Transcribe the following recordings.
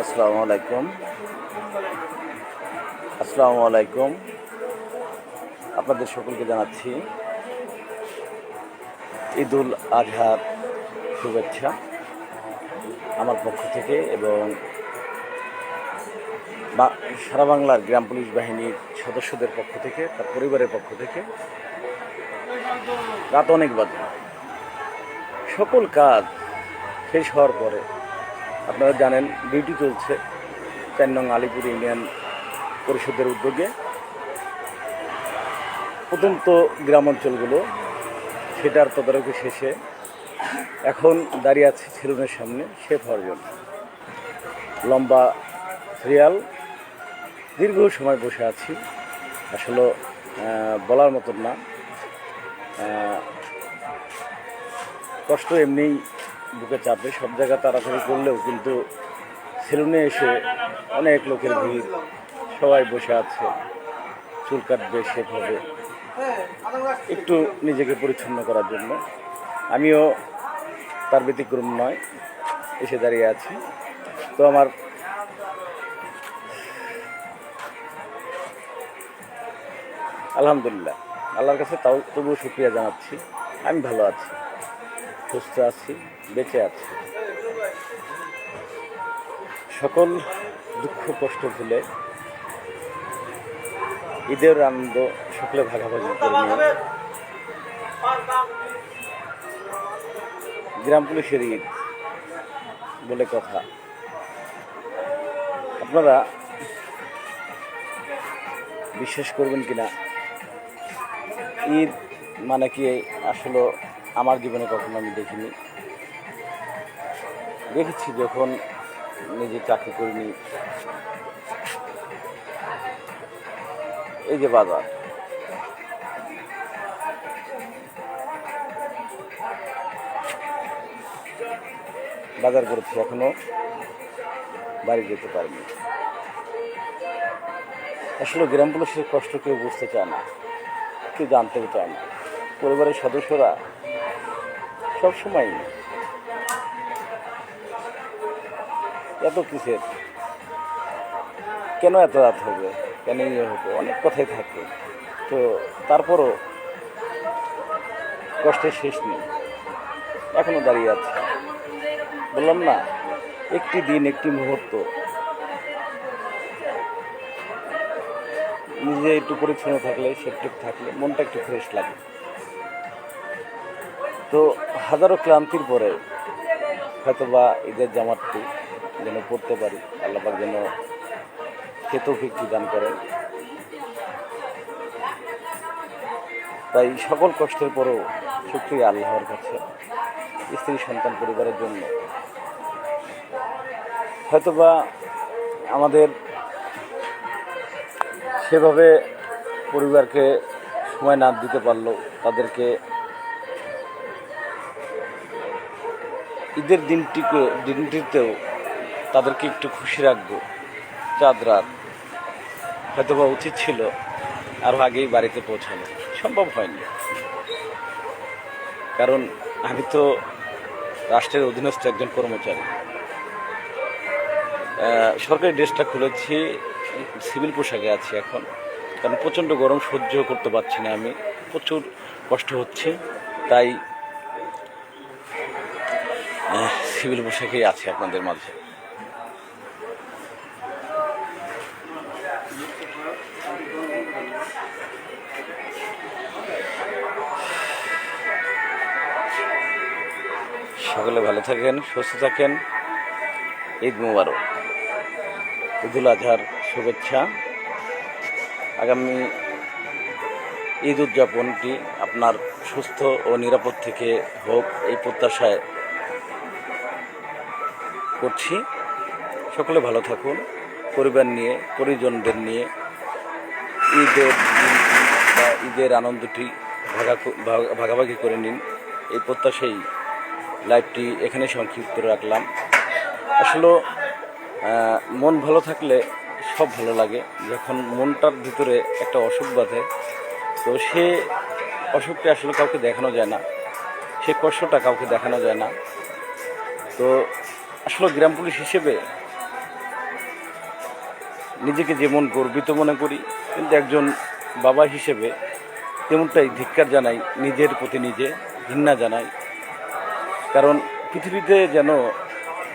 আসসালামু আলাইকুম। আসসালামু আলাইকুম। আপনাদের সকলকে জানাচ্ছি ঈদুল আজহার শুভেচ্ছা আমার পক্ষ থেকে এবং সারা বাংলার গ্রাম পুলিশ বাহিনীর সদস্যদের পক্ষ থেকে, তার পরিবারের পক্ষ থেকে। রাত অনেক বাজে। সকল কাজ শেষ হওয়ার পরে আপনারা জানেন, ডিউটি চলছে চার নং আলিপুর ইউনিয়ন পরিষদের উদ্যোগে। প্রথমত গ্রাম অঞ্চলগুলো সেটার তদারকি শেষে এখন দাঁড়িয়ে আছে সেলুনের সামনে শেফ হওয়ার জন্য লম্বা সিরিয়াল দীর্ঘ সময় বসে আছি। আসলে বলার মতন না। কষ্ট এমনিই বুকে চাপে, সব জায়গা তাড়াতাড়ি করলেও কিন্তু সেলুনে এসে অনেক লোকের ভিড়, সবাই বসে আছে, চুল কাটবে হবে একটু নিজেকে পরিচ্ছন্ন করার জন্য। আমিও তার ব্যতিক্রম নয়, এসে দাঁড়িয়ে আছি। তো আমার আলহামদুলিল্লাহ, আল্লাহর কাছে তাও তবুও শুক্রিয়া জানাচ্ছি। আমি ভালো আছি। সুস্থ আছি, বেঁচে আছি। সকল দুঃখ, কষ্ট ভুলে ঈদের আনন্দ সকলে ভাগাভাগি করে গ্রাম পুলিশের ঈদ বলে কথা। আপনারা বিশ্বাস করবেন কিনা? ঈদ মানে কি আসলে আমার জীবনে কখনো আমি দেখিনি। দেখেছি যখন নিজে চাকরি করিনি। এই যে বাজার। বাজার করেছি এখনও। বাড়ি যেতে পারিনি। আসলে গ্রাম পুলিশের কষ্ট কেউ বুঝতে চায় না, কেউ জানতেও চায় না। পরিবারের সদস্যরা সবসময়। এত কিসের? কেন এত রাত হবে? কেন ইয়ে হবে? অনেক কথাই থাকে। তো তারপরও কষ্টের শেষ নেই। এখনও দাঁড়িয়ে আছে। বললাম না, একটি দিন, একটি মুহূর্ত। নিজে একটু পরিচ্ছন্ন থাকলে সেফটিক থাকলে মনটা একটু ফ্রেশ লাগে। তো হাজারো ক্লান্তির পরে হয়তো বা ঈদের জামাতটি যেন পড়তে পারি, আল্লাপাক যেন খেতৌফিকটি দান করেন। তাই সকল কষ্টের পরেও শুক্রিয়া আল্লাহর কাছে, স্ত্রী, সন্তান, পরিবারের জন্য। হয়তোবা আমাদের সেভাবে পরিবারকে সময় না দিতে পারলেও তাদেরকে ঈদের দিনটিকে দিনটিতেও তাদেরকে একটু খুশি রাখব। চাঁদ রাত হয়তো বা উচিত ছিল আরও আগেই বাড়িতে পৌঁছানো। সম্ভব হয়নি। কারণ আমি তো রাষ্ট্রের অধীনস্থ একজন কর্মচারী। সরকারি ড্রেসটা খুলেছি, সিভিল পোশাকে আছি এখন। কারণ প্রচণ্ড গরম সহ্য করতে পারছি না আমি। প্রচুর কষ্ট হচ্ছে, তাই সিভিল পোশাকেই আছে আপনাদের মাঝে। সকলে ভালো থাকেন, সুস্থ থাকেন। ঈদ মুবারক। ঈদুল আজহার শুভেচ্ছা। আগামী ঈদ উদযাপনটি আপনার সুস্থ ও নিরাপদ থেকে হোক এই প্রত্যাশায় করছি। সকলে ভালো থাকুন। পরিবার নিয়ে, পরিজনদের নিয়ে ঈদের বা ঈদের আনন্দটি ভাগা ভাগ- ভাগাভাগি করে নিন। এই প্রত্যাশাই লাইভটি এখানে সংক্ষিপ্ত রাখলাম। আসলে মন ভালো থাকলে সব ভালো লাগে। যখন মনটার ভিতরে একটা অসুখ বাঁধে, তো সে অসুখটা আসলে কাউকে দেখানো যায় না। সে কষ্টটা কাউকে দেখানো যায় না। তো আসলে গ্রাম পুলিশ হিসেবে নিজেকে যেমন গর্বিত মনে করি, কিন্তু একজন বাবা হিসেবে তেমনটাই ধিক্কার জানাই, নিজের প্রতি নিজে ঘৃণা জানাই। কারণ পৃথিবীতে যেন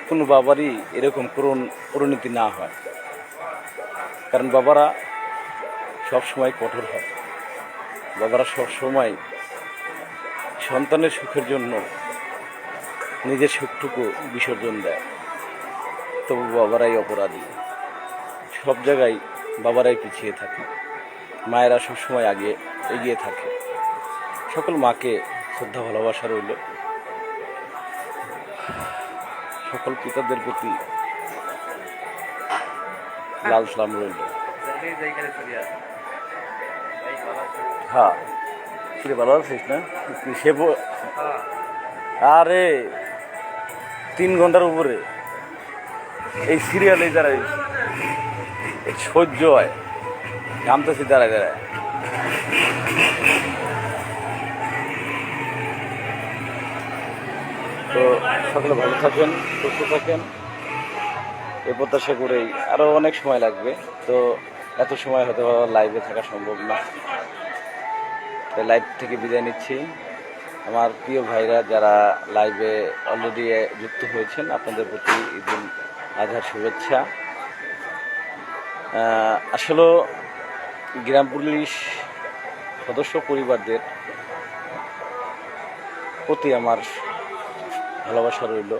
কোনো বাবারই এরকম করুণ পরিণতি না হয়। কারণ বাবারা সব সময় কঠোর হয়। বাবারা সব সময় সন্তানের সুখের জন্য নিজের সুখটুকু বিসর্জন দেয়। তবু বাবারাই অপরাধী। সব জায়গায় বাবারাই পিছিয়ে থাকে। মায়েরা সবসময় আগে এগিয়ে থাকে। সকল মাকে শ্রদ্ধা, ভালোবাসা রইল। সকল পিতাদের প্রতি লাল সালাম রইল। হ্যাঁ। ভালো আছিস না? সে আরে ঘণ্টার উপরে এই সিরিয়ালে দাঁড়াই সহ্য হয় ঘামতেছি দাঁড়ায় দাঁড়ায় তো সকলে ভালো থাকেন, সুস্থ থাকেন। এই প্রত্যাশা করেই আরও অনেক সময় লাগবে। তো এত সময় হয়তো লাইভে থাকা সম্ভব না। তাই লাইভ থেকে বিদায় নিচ্ছি। আমার প্রিয় ভাইরা যারা লাইভে অলরেডি যুক্ত হয়েছেন, আপনাদের প্রতি ঈদুল আজহার শুভেচ্ছা। আসলে গ্রাম পুলিশ সদস্য পরিবারদের প্রতি আমার ভালোবাসা রইল।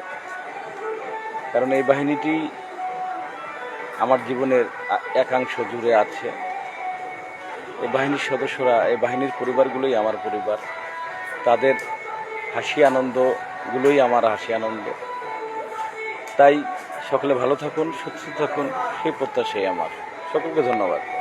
কারণ এই বাহিনীটি আমার জীবনের একাংশ জুড়ে আছে। এই বাহিনীর সদস্যরা, এই বাহিনীর পরিবারগুলোই আমার পরিবার। তাদের হাসি আনন্দগুলোই আমার হাসি আনন্দ। তাই সকলে ভালো থাকুন, সুস্থ থাকুন, সেই প্রত্যাশাই আমার। সকলকে ধন্যবাদ।